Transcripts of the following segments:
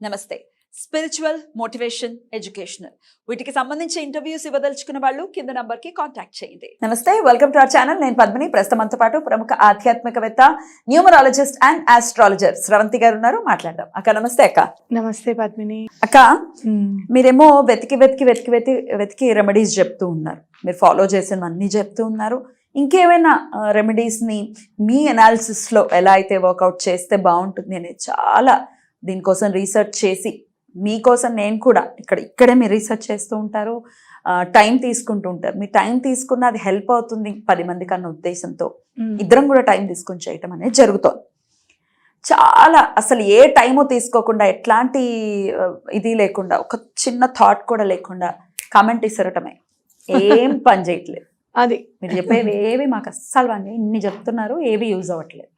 నమస్తే. Spiritual motivation educational వీటికి సంబంధించి ఇంటర్వ్యూస్ ఇవ్వదలుచుకున్న వాళ్ళు కింద నంబర్కి కాంటాక్ట్ చేయండి. నమస్తే వెల్కమ్ టు అవర్ ఛానల్ నేను పద్మిని. ప్రస్తుతం పాటు ప్రముఖ ఆధ్యాత్మికవేత్త న్యూమరాలజిస్ట్ అండ్ ఆస్ట్రాలజర్ స్రవంతి గారు ఉన్నారు. మాట్లాడదాం. అక్క నమస్తే అక్క. నమస్తే పద్మిని. అక్క మీరేమో వెతికి వెతికి వెతికి వెతికి వెతికి రెమెడీస్ చెప్తూ ఉన్నారు. మీరు ఫాలో చేసినవన్నీ చెప్తూ ఉన్నారు. ఇంకేమైనా రెమెడీస్ని మీ అనాలిసిస్లో ఎలా అయితే వర్కౌట్ చేస్తే బాగుంటుంది అనేది చాలా దీనికోసం రీసెర్చ్ చేసి మీకోసం నేను కూడా ఇక్కడ ఇక్కడే మీరు రీసెర్చ్ చేస్తూ ఉంటారు. టైం తీసుకుంటూ ఉంటారు. మీ టైం తీసుకున్న అది హెల్ప్ అవుతుంది పది మందికి అన్న ఉద్దేశంతో ఇద్దరం కూడా టైం తీసుకొని చేయటం అనేది జరుగుతోంది. చాలా అసలు ఏ టైము తీసుకోకుండా ఎట్లాంటి ఇది లేకుండా ఒక చిన్న థాట్ కూడా లేకుండా కామెంట్ ఇసరటమే. ఏం పని చేయట్లేదు. అది. మీరు చెప్పేవి ఏవి మాకు అస్సలు పని. ఇన్ని చెప్తున్నారు ఏవి యూజ్ అవ్వట్లేదు.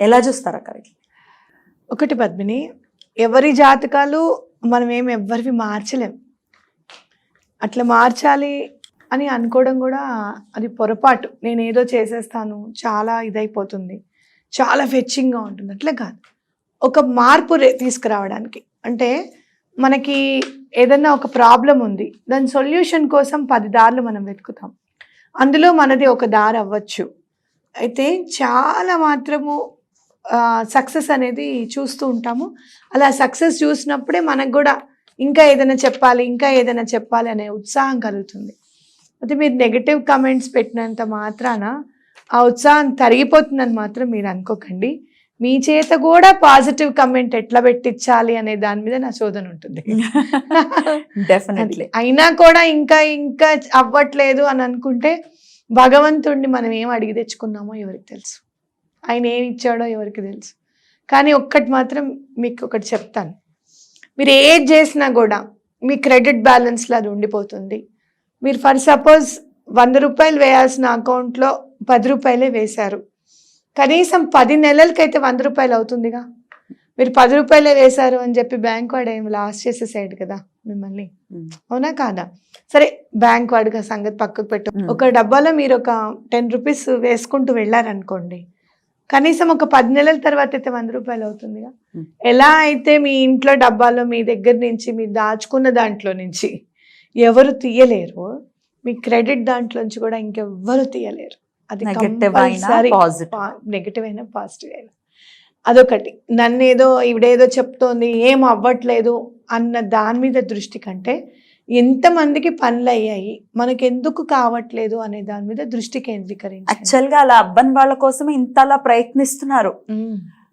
ఎలా చూస్తారు అక్క వీటిని? ఒకటి పద్మిని ఎవరి జాతకాలు మనం ఏం ఎవరివి మార్చలేం. అట్లా మార్చాలి అని అనుకోవడం కూడా అది పొరపాటు. నేను ఏదో చేసేస్తాను చాలా ఇదైపోతుంది చాలా ఫెచ్చింగ్గా ఉంటుంది. అట్లా కాదు. ఒక మార్పు తీసుకురావడానికి. అంటే మనకి ఏదన్నా ఒక ప్రాబ్లం ఉంది దాని సొల్యూషన్ కోసం పది దారులు మనం వెతుకుతాం. అందులో మనది ఒక దారి అవ్వచ్చు. అయితే చాలా మాత్రము సక్సెస్ అనేది చూస్తూ ఉంటాము. అలా సక్సెస్ చూసినప్పుడే మనకు కూడా ఇంకా ఏదైనా చెప్పాలి ఇంకా ఏదైనా చెప్పాలి అనే ఉత్సాహం కలుగుతుంది. అయితే మీరు నెగటివ్ కమెంట్స్ పెట్టినంత మాత్రాన ఆ ఉత్సాహం తరిగిపోతుందని మాత్రం మీరు అనుకోకండి. మీ చేత కూడా పాజిటివ్ కమెంట్ ఎట్లా పెట్టించాలి అనే దాని మీద నా శోధన ఉంటుంది. డెఫినెట్లీ అయినా కూడా ఇంకా ఇంకా అవ్వట్లేదు అని అనుకుంటే భగవంతుడిని మనం ఏం అడిగి తెచ్చుకున్నామో ఎవరికి తెలుసు. ఆయన ఏమి ఇచ్చాడో ఎవరికి తెలుసు. కానీ ఒక్కటి మాత్రం మీకు ఒకటి చెప్తాను. మీరు ఏది చేసినా కూడా మీ క్రెడిట్ బ్యాలెన్స్లో అది ఉండిపోతుంది. మీరు ఫర్ సపోజ్ వంద రూపాయలు వేయాల్సిన అకౌంట్లో పది రూపాయలే వేశారు. కనీసం పది నెలలకైతే వంద రూపాయలు అవుతుందిగా. మీరు పది రూపాయలే వేశారు అని చెప్పి బ్యాంక్ వాడు ఏం లాస్ చేసేసాడు కదా మిమ్మల్ని. అవునా కాదా? సరే బ్యాంక్ వాడికి ఆ సంగతి పక్కకు పెట్టు. ఒక డబ్బాలో మీరు ఒక టెన్ రూపీస్ వేసుకుంటూ వెళ్ళారనుకోండి. కనీసం ఒక పది నెలల తర్వాత అయితే వంద రూపాయలు అవుతుందిగా. ఎలా అయితే మీ ఇంట్లో డబ్బాలో మీ దగ్గర నుంచి మీరు దాచుకున్న దాంట్లో నుంచి ఎవరు తీయలేరు మీ క్రెడిట్ దాంట్లో నుంచి కూడా ఇంకెవ్వరు తీయలేరు అది నెగటివ్ అయినా compulsory. పాజిటివ్ నెగిటివ్ అయినా పాజిటివ్ అయినా అదొకటి నన్ను ఏదో ఇవిడేదో చెప్తోంది ఏం అవ్వట్లేదు అన్న దాని మీద దృష్టి కంటే ఎంతమందికి పనులు అయ్యాయి మనకి ఎందుకు కావట్లేదు అనే దాని మీద దృష్టి కేంద్రీకరించాలి యాక్చువల్గా అలా అబ్బని వాళ్ళ కోసమే ఇంతలా ప్రయత్నిస్తున్నారు.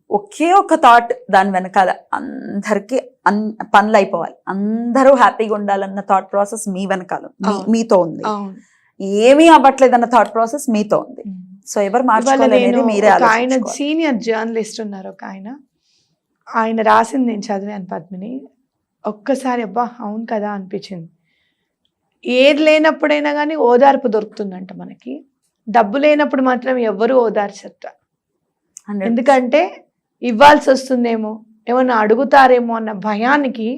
ఒకే ఒక థాట్ దాని వెనకాల అందరికి అన్ పనులు అయిపోవాలి అందరూ హ్యాపీగా ఉండాలన్న థాట్ ప్రాసెస్ మీ వెనకాల. మీతో ఉంది. ఏమీ అవ్వట్లేదు అన్న థాట్ ప్రాసెస్ మీతో ఉంది. సో ఎవరు అనేది మీరే ఆయన. సీనియర్ జర్నలిస్ట్ ఉన్నారు ఒక ఆయన. ఆయన రాసింది నేను చదివాను పద్మిని. ఒక్కసారి అబ్బా అవును కదా అనిపించింది. ఏది లేనప్పుడైనా కానీ ఓదార్పు దొరుకుతుందంట మనకి. డబ్బు లేనప్పుడు మాత్రం ఎవ్వరూ ఓదార్చట 100%. ఎందుకంటే ఇవ్వాల్సి వస్తుందేమో ఏమన్నా అడుగుతారేమో అన్న భయానికి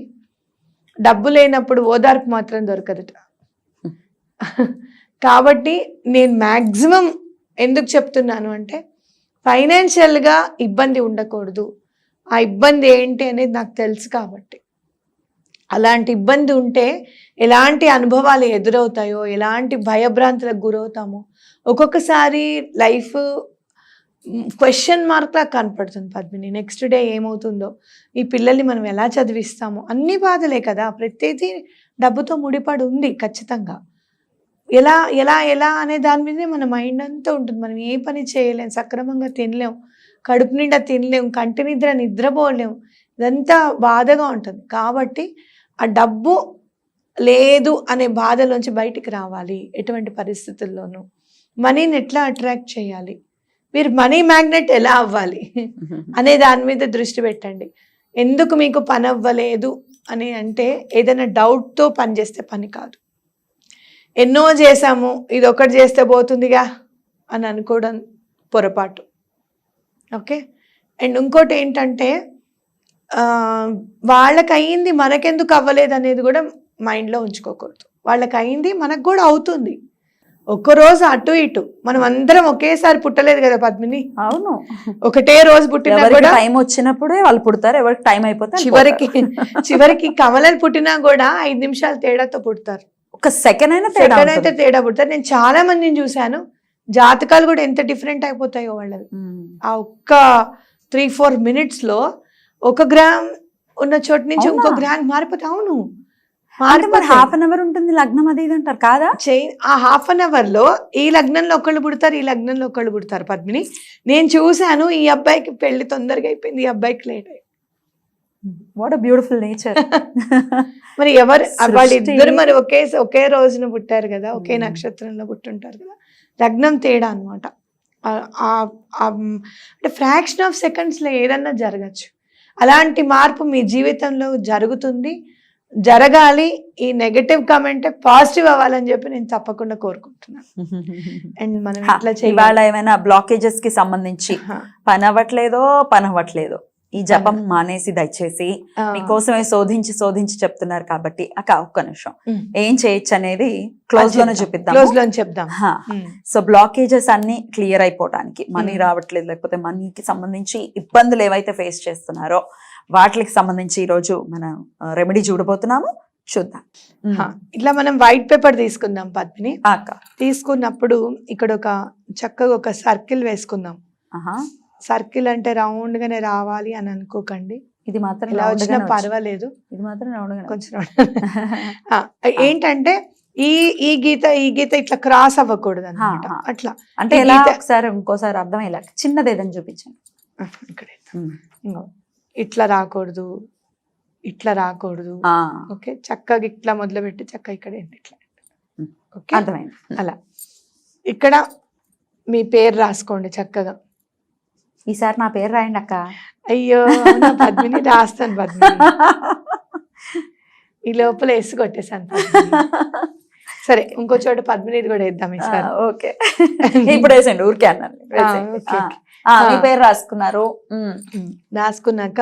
డబ్బు లేనప్పుడు ఓదార్పు మాత్రం దొరకదుట. కాబట్టి నేను మ్యాక్సిమం ఎందుకు చెప్తున్నాను అంటే ఫైనాన్షియల్గా ఇబ్బంది ఉండకూడదు. ఆ ఇబ్బంది ఏంటి అనేది నాకు తెలుసు కాబట్టి. అలాంటి ఇబ్బంది ఉంటే ఎలాంటి అనుభవాలు ఎదురవుతాయో ఎలాంటి భయభ్రాంతులకు గురవుతామో ఒక్కొక్కసారి లైఫ్ క్వశ్చన్ మార్క్లా కనపడుతుంది పద్మిని. నెక్స్ట్ డే ఏమవుతుందో ఈ పిల్లల్ని మనం ఎలా చదివిస్తామో అన్ని బాధలే కదా. ప్రతిదీ డబ్బుతో ముడిపడి ఉంది ఖచ్చితంగా. ఎలా ఎలా ఎలా అనే దాని మీదే మన మైండ్ అంతా ఉంటుంది. మనం ఏ పని చేయలేం సక్రమంగా తినలేం కడుపు నిండా తినలేం కంటి నిద్ర నిద్రపోలేం ఇదంతా బాధగా ఉంటుంది. కాబట్టి ఆ డబ్బు లేదు అనే బాధలోంచి బయటికి రావాలి ఎటువంటి పరిస్థితుల్లోనూ. మనీని ఎట్లా అట్రాక్ట్ చేయాలి? మీరు మనీ మ్యాగ్నెట్ ఎలా అవ్వాలి? అనే దాని మీద దృష్టి పెట్టండి. ఎందుకు మీకు పని అవ్వలేదు అని అంటే ఏదైనా డౌట్తో పని చేస్తే పని కాదు. ఎన్నో చేసాము ఇది ఒకటి చేస్తే పోతుందిగా అని అనుకోవడం పొరపాటు. ఓకే? అండ్ ఇంకోటి ఏంటంటే వాళ్ళకి అయ్యింది మనకెందుకు అవ్వలేదు అనేది కూడా మైండ్లో ఉంచుకోకూడదు. వాళ్ళకి అయింది మనకు కూడా అవుతుంది. ఒక్క రోజు అటు ఇటు మనం అందరం ఒకేసారి పుట్టలేదు కదా పద్మిని? అవును. ఒకటే రోజు పుట్టినా కూడా టైం వచ్చినప్పుడే వాళ్ళు పుడతారు ఎవరికి టైం అయిపోతే వాళ్ళు చివరికి. చివరికి కమలని పుట్టినా కూడా ఐదు నిమిషాలు తేడాతో పుడతారు. ఒక సెకండ్ అయినా సెకండ్ అయితే. తేడా పుడతారు. నేను చాలా మందిని చూశాను. జాతకాలు కూడా ఎంత డిఫరెంట్ అయిపోతాయో వాళ్ళవి. ఉమ్. ఆ ఒక్క త్రీ ఫోర్ మినిట్స్లో ఒక గ్రామ్ ఉన్న చోటు నుంచి ఇంకో? గ్రామ్ మారిపోతే అవును. హాఫ్ అన్ అవర్ ఉంటుంది లగ్నం అది అంటారు కాదా ఆ హాఫ్ అన్ అవర్లో ఈ లగ్నంలో ఒకళ్ళు పుడతారు ఈ లగ్నంలో ఒకళ్ళు పుడతారు పద్మిని నేను చూశాను ఈ అబ్బాయికి పెళ్ళి తొందరగా అయిపోయింది ఈ అబ్బాయికి late what a beautiful nature మరి ఎవరు. వాళ్ళిద్దరు మరి ఒకే ఒకే రోజున పుట్టారు కదా ఒకే Hmm. నక్షత్రంలో పుట్టుంటారు కదా లగ్నం తేడా అనమాట అంటే ఫ్రాక్షన్ ఆఫ్ సెకండ్స్లో ఏదన్నా జరగచ్చు అలాంటి మార్పు మీ జీవితంలో జరుగుతుంది. జరగాలి. ఈ నెగటివ్ కమెంట్ పాజిటివ్ అవ్వాలని చెప్పి నేను తప్పకుండా కోరుకుంటున్నాను అండ్ మనం ఇట్లా చేయాలి? ఏమైనా బ్లాకేజెస్కి సంబంధించి పని అవ్వట్లేదో పని అవ్వట్లేదో ఈ జపం మానేసి దయచేసి మీకోసమే శోధించి శోధించి చెప్తున్నారు కాబట్టి అక్క ఒక్క నిమిషం. ఏం చేయొచ్చు అనేది క్లోజ్లోనే చూపిద్దాం క్లోజ్ చెప్దాం. సో బ్లాకేజెస్ అన్ని క్లియర్ అయిపోవడానికి మనీ. రావట్లేదు లేకపోతే మనీకి సంబంధించి ఇబ్బందులు ఏవైతే ఫేస్ చేస్తున్నారో వాటికి సంబంధించి ఈ రోజు మనం రెమెడీ చూడబోతున్నాము. చూద్దాం. ఇట్లా మనం వైట్ పేపర్ తీసుకుందాం పద్మిని. తీసుకున్నప్పుడు ఇక్కడ ఒక చక్కగా ఒక సర్కిల్ వేసుకుందాం. ఆహా. సర్కిల్ అంటే రౌండ్ గానే రావాలి అని అనుకోకండి. ఇది మాత్రం ఇలా వచ్చినా. పర్వాలేదు. ఇది మాత్రం గానే కొంచెం ఏంటంటే ఈ ఈ గీత ఈ గీత ఇట్లా క్రాస్ అవ్వకూడదు అనమాట. అట్లా. అంటే ఎలా ఒకసారి ఇంకోసారి అర్థమయ్యేలా? చిన్నది ఏదని చూపించండి. ఇక్కడ ఇట్లా రాకూడదు. ఇట్లా రాకూడదు. ఓకే? చక్కగా ఇట్లా మొదలు పెట్టి చక్కగా ఇక్కడ ఇట్లా. ఓకే? అర్థమైంది. అలా. ఇక్కడ మీ పేరు రాసుకోండి చక్కగా. ఈసారి నా పేరు రాయండి అక్క. అయ్యో పద్మిని రాస్తాను పద్మిని. ఈ లోపల వేసి కొట్టేశాను పద్మిని. సరే ఇంకో చోట పద్మినిది కూడా వేద్దాం ఈసారి. ఓకే. ఇప్పుడు వేసండి ఊరికే అన్నాను. పేరు రాసుకున్నారు. రాసుకున్నాక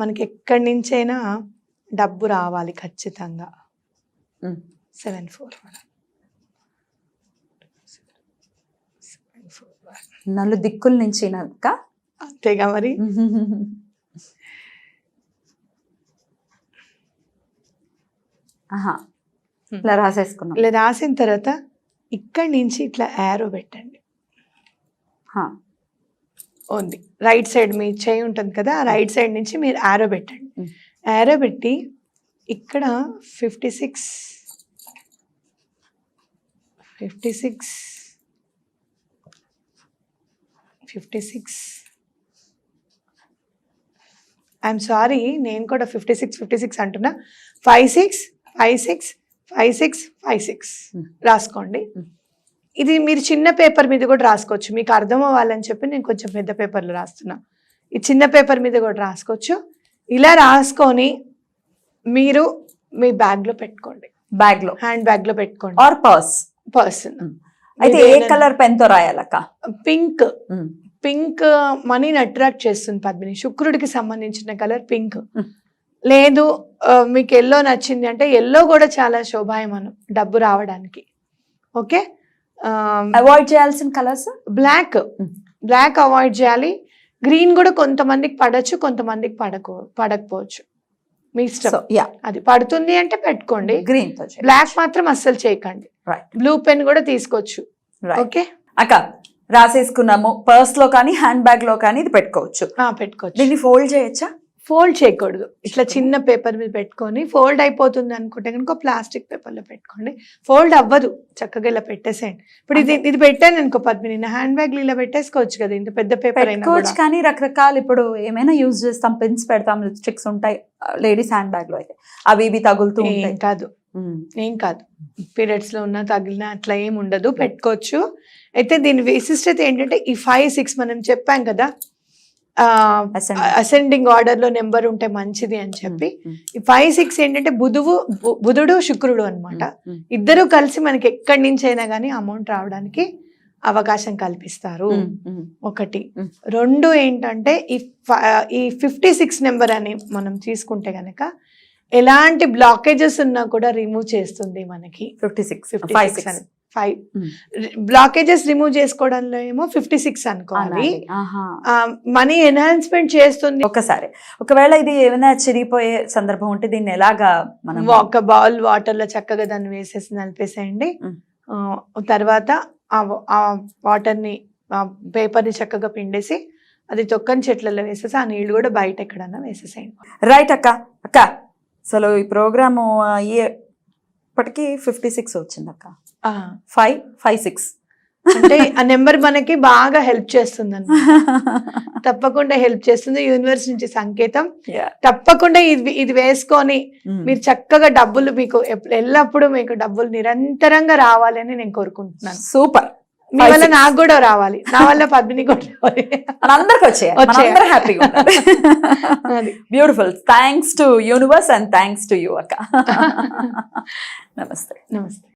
మనకి ఎక్కడి నుంచైనా డబ్బు రావాలి ఖచ్చితంగా. సెవెన్ ఫోర్ నన్ను దిక్కుల నుంచి అక్క అంతేగా మరి? ఆహా. ఇలా రాసేసుకున్నాం. ఇలా రాసిన తర్వాత ఇక్కడి నుంచి ఇట్లా యారో పెట్టండి. ఉంది. రైట్ సైడ్ మీ చేయి ఉంటుంది కదా రైట్ సైడ్ నుంచి మీరు యారో పెట్టండి. యారో పెట్టి ఇక్కడ fifty six fifty six fifty six I'm sorry నేను కూడా ఫిఫ్టీ సిక్స్ ఫిఫ్టీ సిక్స్ అంటున్నా. Five six five six five six five six. రాసుకోండి. Mm. ఇది మీరు చిన్న పేపర్ మీద కూడా రాసుకోవచ్చు. మీకు అర్థం అవ్వాలని చెప్పి నేను కొంచెం పెద్ద పేపర్లో రాస్తున్నా. ఈ చిన్న పేపర్ మీద కూడా రాసుకోవచ్చు. ఇలా రాసుకొని మీరు మీ బ్యాగ్లో పెట్టుకోండి. బ్యాగ్లో. హ్యాండ్ బ్యాగ్లో పెట్టుకోండి. ఆర్ పర్స్ పర్సన్ అయితే ఏ కలర్ పెన్తో రాయాలక్క? పింక్. పింక్ మనీని అట్రాక్ట్ చేస్తుంది పద్మిని. శుక్రుడికి సంబంధించిన కలర్ పింక్. లేదు మీకు ఎల్లో నచ్చింది అంటే ఎల్లో కూడా చాలా శోభాయమానం డబ్బు రావడానికి. ఓకే? అవాయిడ్ చేయాల్సిన కలర్స్? బ్లాక్. బ్లాక్ అవాయిడ్ చేయాలి. గ్రీన్ కూడా కొంతమందికి పడచ్చు కొంతమందికి పడకో పడకపోవచ్చు. మీ ఇష్టం. యా అది పడుతుంది అంటే పెట్టుకోండి. గ్రీన్. బ్లాక్ మాత్రం అస్సలు చేయకండి. బ్లూ పెన్ కూడా తీసుకోవచ్చు. ఓకే అక్క రాసేసుకున్నాము. పర్స్లో కానీ హ్యాండ్ బ్యాగ్లో కానీ ఇది పెట్టుకోవచ్చు. పెట్టుకోవచ్చు. దీన్ని ఫోల్డ్ చేయొచ్చా? ఫోల్డ్ చేయకూడదు. ఇట్లా చిన్న పేపర్ మీద పెట్టుకొని ఫోల్డ్ అయిపోతుంది అనుకుంటే కనుక ప్లాస్టిక్ పేపర్లో పెట్టుకోండి. ఫోల్డ్ అవ్వదు. చక్కగా ఇలా పెట్టేసేయండి. ఇప్పుడు ఇది ఇది పెట్టాను అనుకో పద్మిని హ్యాండ్ బ్యాగ్ ఇలా పెట్టేసుకోవచ్చు కదా ఇంత పెద్ద పేపర్ పెట్టుకోవచ్చు. కానీ రకరకాలు ఇప్పుడు ఏమైనా యూజ్ చేస్తాం పెన్స్ పెడతాం లిప్స్టిక్స్ ఉంటాయి లేడీస్ హ్యాండ్ బ్యాగ్లో అయితే. అవి ఇవి తగులుతూ ఉంటాయి. కాదు. ఏం కాదు. పీరియడ్స్లో ఉన్న తగిలిన అట్లా ఏం ఉండదు పెట్టుకోవచ్చు. అయితే దీని విశిష్టత ఏంటంటే ఈ ఫైవ్ సిక్స్ మనం చెప్పాం కదా. అసెండింగ్ ఆర్డర్లో నెంబర్ ఉంటే మంచిది అని చెప్పి ఈ ఫైవ్ సిక్స్ ఏంటంటే బుధువు బుధుడు శుక్రుడు అన్నమాట. ఉమ్, ఇద్దరు కలిసి మనకి ఎక్కడి నుంచి అయినా కానీ అమౌంట్ రావడానికి అవకాశం కల్పిస్తారు. ఒకటి. రెండు ఏంటంటే ఈ ఈ ఫిఫ్టీ సిక్స్ నెంబర్ అని మనం తీసుకుంటే గనక ఎలాంటి బ్లాకేజెస్ ఉన్నా కూడా రిమూవ్ చేస్తుంది మనకి. Fifty six fifty five six five. Blockages remove చేసుకోవడంలో ఏమో ఫిఫ్టీ సిక్స్ అనుకోవాలి. మనీ ఎన్హాన్స్మెంట్ చేస్తుంది. ఒకసారి ఒకవేళ ఇది ఏమైనా చిరిగిపోయే సందర్భం ఉంటే దీన్ని ఎలాగా మనం ఒక బౌల్ వాటర్లో చక్కగా దాన్ని వేసేసి నలిపేసేయండి. Mm. ఆ, తర్వాత ఆ వాటర్ని పేపర్ని చక్కగా పిండేసి అది తొక్కని చెట్లలో వేసేసి ఆ నీళ్ళు కూడా బయట ఎక్కడన్నా వేసేసేయండి. రైట్ అక్క. అక్క అసలు ఈ ప్రోగ్రాము అయ్యేప్పటికి ఫిఫ్టీ సిక్స్ వచ్చింది అక్క ఫైవ్ ఫైవ్ సిక్స్. అంటే ఆ నెంబర్ మనకి బాగా హెల్ప్ చేస్తుంది తప్పకుండా హెల్ప్ చేస్తుంది యూనివర్స్ నుంచి సంకేతం. తప్పకుండా ఇది ఇది వేసుకొని మీరు చక్కగా డబ్బులు మీకు ఎప్- ఎల్లప్పుడూ మీకు డబ్బులు నిరంతరంగా రావాలని నేను కోరుకుంటున్నాను. సూపర్. మీ వల్ల నాకు కూడా రావాలి. నా వల్ల పద్మిని కూడా రావాలి. మనందరికి వచ్చాయి. హ్యాపీగా అది. Beautiful thanks to universe and thanks to you అక్క. నమస్తే. నమస్తే.